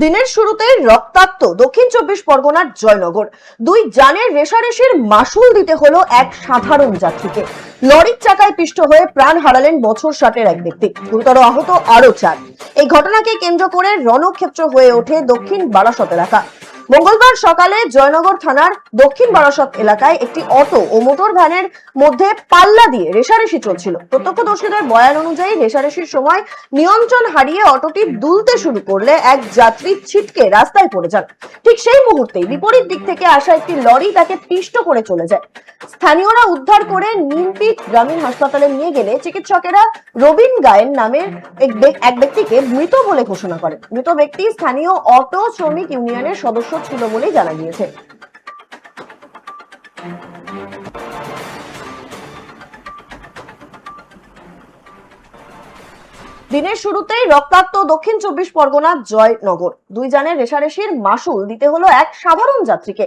দিনের শুরুতে রক্তাক্ত দক্ষিণ চব্বিশ পরগনার জয়নগর। দুই যানের রেশারেশির মাসুল দিতে হলো এক সাধারণ যাত্রীকে। লরির চাকায় পিষ্ট হয়ে প্রাণ হারালেন বছর ষাটের এক ব্যক্তি। গুরুতর আহত আরও চার। এই ঘটনাকে কেন্দ্র করে রণক্ষেত্র হয়ে ওঠে দক্ষিণ বারাসত এলাকা। মঙ্গলবার সকালে জয়নগর থানার দক্ষিণ বারাসত এলাকায় একটি অটো ও মোটর ভ্যানের মধ্যে পাল্লা দিয়ে রেশারেশি চলছিল। প্রত্যক্ষদর্শীদের বয়ান অনুযায়ী রেশারেশির সময় নিয়ন্ত্রণ হারিয়ে অটোটি দুলতে শুরু করলে এক যাত্রী ছিটকে রাস্তায় পড়ে যান। ঠিক সেই মুহূর্তেই বিপরীত দিক থেকে আসা একটি লরি তাকে পিষ্ট করে চলে যায়। স্থানীয়রা উদ্ধার করে নিমপিট গ্রামীণ হাসপাতালে নিয়ে গেলে চিকিৎসকেরা রবিন গায়েন নামের এক এক ব্যক্তিকে মৃত বলে ঘোষণা করেন। মৃত ব্যক্তি স্থানীয় অটো শ্রমিক ইউনিয়নের সদস্য ছিল বলেই জানা গিয়েছে। দিনের শুরুতেই রক্তাক্ত দক্ষিণ চব্বিশ পরগনার জয়নগর। দুই জানের রেশারেশির মাসুল দিতে হলো এক সাধারণ যাত্রীকে।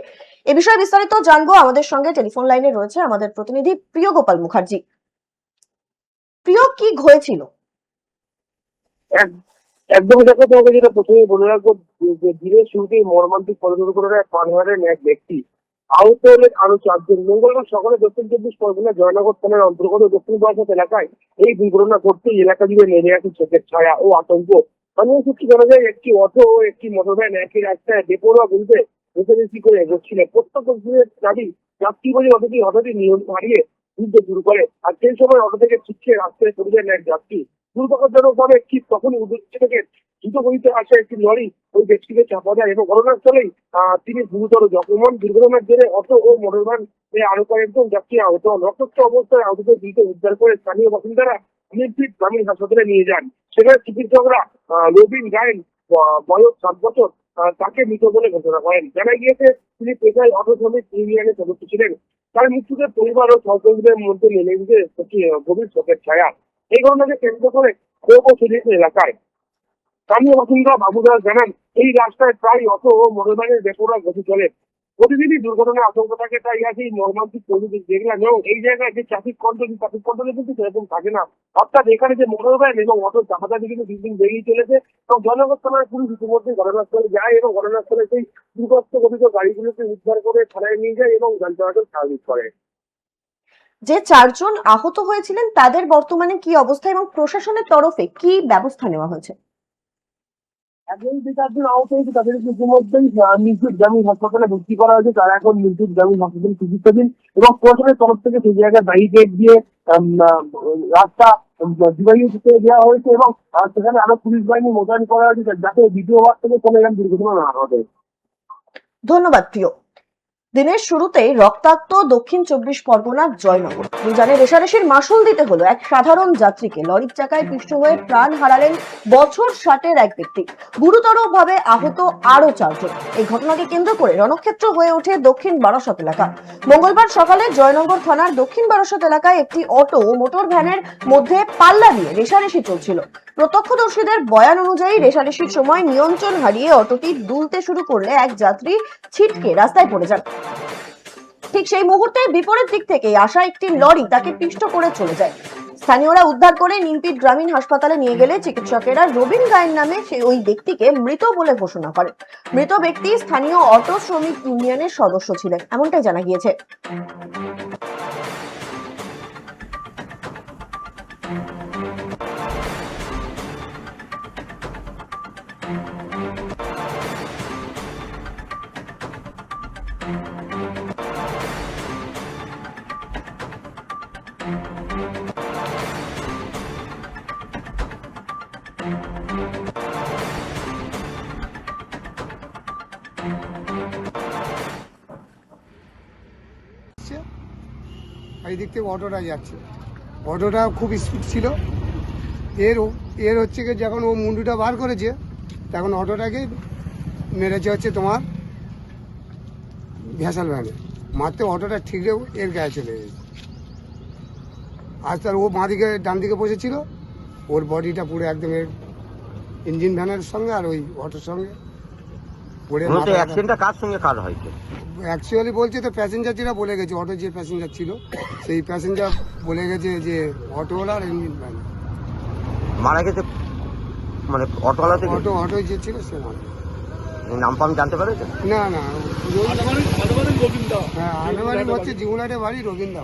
এ বিষয়ে বিস্তারিত জানব আমাদের সঙ্গে টেলিফোন লাইনে রয়েছে আমাদের প্রতিনিধি প্রিয় গোপাল মুখার্জি। প্রিয়, কি হয়েছিল এক- একদমই দেখো তোমাকে যেটা প্রথমে বলে রাখব, যে- দিনের শুরুতেই মর্মান্তিক পথ দুর্ঘটনায় প্রাণ হারালেন এক ব্যক্তি। আহত হলেন আরও চারজন। মঙ্গলবার সকালে দক্ষিণ চব্বিশ পরগনা জয়নগর থানার অন্তর্গত দক্ষিণ বারাসাত এলাকায় এই দুর্ঘটনা ঘটতেই এলাকা জুড়ে নেমে আসে চোখের ছায়া ও আতঙ্ক। স্থানীয় সূত্রে জানা যায়, একটি অটো ও একটি মোটরভ্যান একই রাস্তায় বেপরোয়া গতিতে রেসারেসি করে এগোচ্ছিল প্রত্যক্ষদর্শীদের দাবি, যাত্রী বলে অটোটি হঠাৎই নিয়ম হারিয়ে ঘুরতে শুরু করে। আর সেই সময় অটো থেকে ছিটকে রাস্তায় পড়ে যায় এক যাত্রী। দুর্ভাগ্যজনকভাবে ঠিক তখনই উদ্দেশ্য থেকে দ্রুত গতিতে আসা একটি লরি ওই ব্যক্তিকে চাপা দেয় এবং ঘটনাস্থলেই তিনি গুরুতর জখম হন। দুর্ঘটনার জেরে অটো ও মোটরভ্যান এ আরও কয়েকজন যাত্রী আহত হন। রক্তাক্ত অবস্থায় আহতদের দ্রুত উদ্ধার করে স্থানীয় বাসিন্দারা নির্ভীক গ্রামীণ হাসপাতালে নিয়ে যান। সেখানে চিকিৎসকরা রবিন গায়েন বয়স সাত বছর তাকে মৃত বলে ঘোষণা করেন। জানা গিয়েছে, তিনি পেশায় অটো শ্রমিক ইউনিয়নের সদস্য ছিলেন। তার মৃত্যুতে পরিবার ও সহকর্মীদের মধ্যে নেমে গভীর শোকের ছায়া। এই ঘটনাকে কেন্দ্র করে ক্ষোভ ও ছড়িয়েছে এলাকায়। স্থানীয় বাসিন্দা বাবুদাস জানান, এই রাস্তায় প্রায় অটো ও বেপরোয়া গতি চলে। প্রতিদিনই দুর্ঘটনার আতঙ্ক থাকে, তাই আজ এই মর্মান্তিক পরিবেশ দেখলাম এবং এই জায়গায় যে ট্রাফিক কন্ট্রোল ট্রাফিক কন্ট্রোলে কিন্তু সেরকম থাকে না। অর্থাৎ এখানে যে মোটরবাইক এবং অটো চাপাচাপি কিন্তু দিন দিন বেরিয়ে চলেছে এবং জনগণ পুলিশ ইতিমধ্যে ঘটনাস্থলে যায় এবং ঘটনাস্থলে সেই দুর্গস্ত গঠিত গাড়িগুলোকে উদ্ধার করে থানায় নিয়ে যায় এবং যান চলাচল স্বাভাবিক করে। যে চারজন আহত হয়েছিলেন তাদের বর্তমানে কি অবস্থা এবং প্রশাসনের তরফে কি ব্যবস্থা নেওয়া হয়েছে? এখন যে চারজন আহত হয়েছে তাদেরকে ইতিমধ্যেই আহ, গ্রামীণ হাসপাতালে ভর্তি করা হয়েছে তারা এখন নির্জুট গ্রামীণ হাসপাতালে চিকিৎসাধীন এবং প্রশাসনের তরফ থেকে সেই জায়গায় ব্যারিকেড দিয়ে রাস্তা ডিভাইড করে দেওয়া হয়েছে এবং সেখানে আরও পুলিশ বাহিনী মোতায়েন করা হয়েছে যাতে দ্বিতীয়বার থেকে কোনো এরকম দুর্ঘটনা না ঘটে। ধন্যবাদ প্রিয়। দিনের শুরুতেই রক্তাক্ত দক্ষিণ চব্বিশ পরগনার জয়নগর। দুজনের রেশারেশির মাসুল দিতে হলো এক সাধারণ যাত্রীকে। লরির চাকায় পিষ্ট হয়ে প্রাণ হারালেন বছর ষাটের এক ব্যক্তি। গুরুতর ভাবে আহত আরও চারজন। এই ঘটনাকে কেন্দ্র করে রণক্ষেত্র হয়ে ওঠে দক্ষিণ বারাসত এলাকা। মঙ্গলবার সকালে জয়নগর থানার দক্ষিণ বারাসত এলাকায় একটি অটো ও মোটর ভ্যানের মধ্যে পাল্লা দিয়ে রেশারেশি চলছিল। প্রত্যক্ষদর্শীদের বয়ান অনুযায়ী রেশারেশির সময় নিয়ন্ত্রণ হারিয়ে অটোটি দুলতে শুরু করলে এক যাত্রী ছিটকে রাস্তায় পড়ে যান। ঠিক সেই মুহূর্তে বিপরীত দিক থেকে আসা একটি লরি তাকে পিষ্ট করে চলে যায়। স্থানীয়রা উদ্ধার করে নিমপিট গ্রামীণ হাসপাতালে নিয়ে গেলে চিকিৎসকেরা রবিন গায়ের নামে সেই ওই ব্যক্তিকে মৃত বলে ঘোষণা করেন মৃত ব্যক্তি স্থানীয় অটো শ্রমিক ইউনিয়নের সদস্য ছিলেন, এমনটাই জানা গিয়েছে। যাচ্ছে আর এই দিক থেকে অটোটা যাচ্ছে। অটোটা খুব স্পিড ছিল। এর এর হচ্ছে কি যখন ও মুন্ডুটা বার করেছে, তখন অটোটাকে মেরেছে হচ্ছে তোমার ভ্যাসাল ভ্যানে। মারতে অটোটা ঠিকরেও এর গায়ে চলে গেছে। আজ তার ও বাঁ দিকে ডান দিকে বসেছিল। ওর বডিটা পুরো একদম ইঞ্জিন ভ্যানের সঙ্গে আর ওই অটোর সঙ্গে। পড়ে অ্যাক্সিডেন্টটা কার সঙ্গে কার হয়েছে অ্যাকচুয়ালি বলছে তো প্যাসেঞ্জার যেটা বলে গেছে অটো যে প্যাসেঞ্জার ছিল সেই প্যাসেঞ্জার বলে গেছে যে অটোওয়ালা আর ইঞ্জিন ভ্যান। মারা গেছে মানে অটোওয়ালা থেকে? অটো অটো যে ছিল সে মারা নাম জানতে পেরেছেন? না না হ্যাঁ হচ্ছে জীবনাটে বাড়ি রবীন্দ্র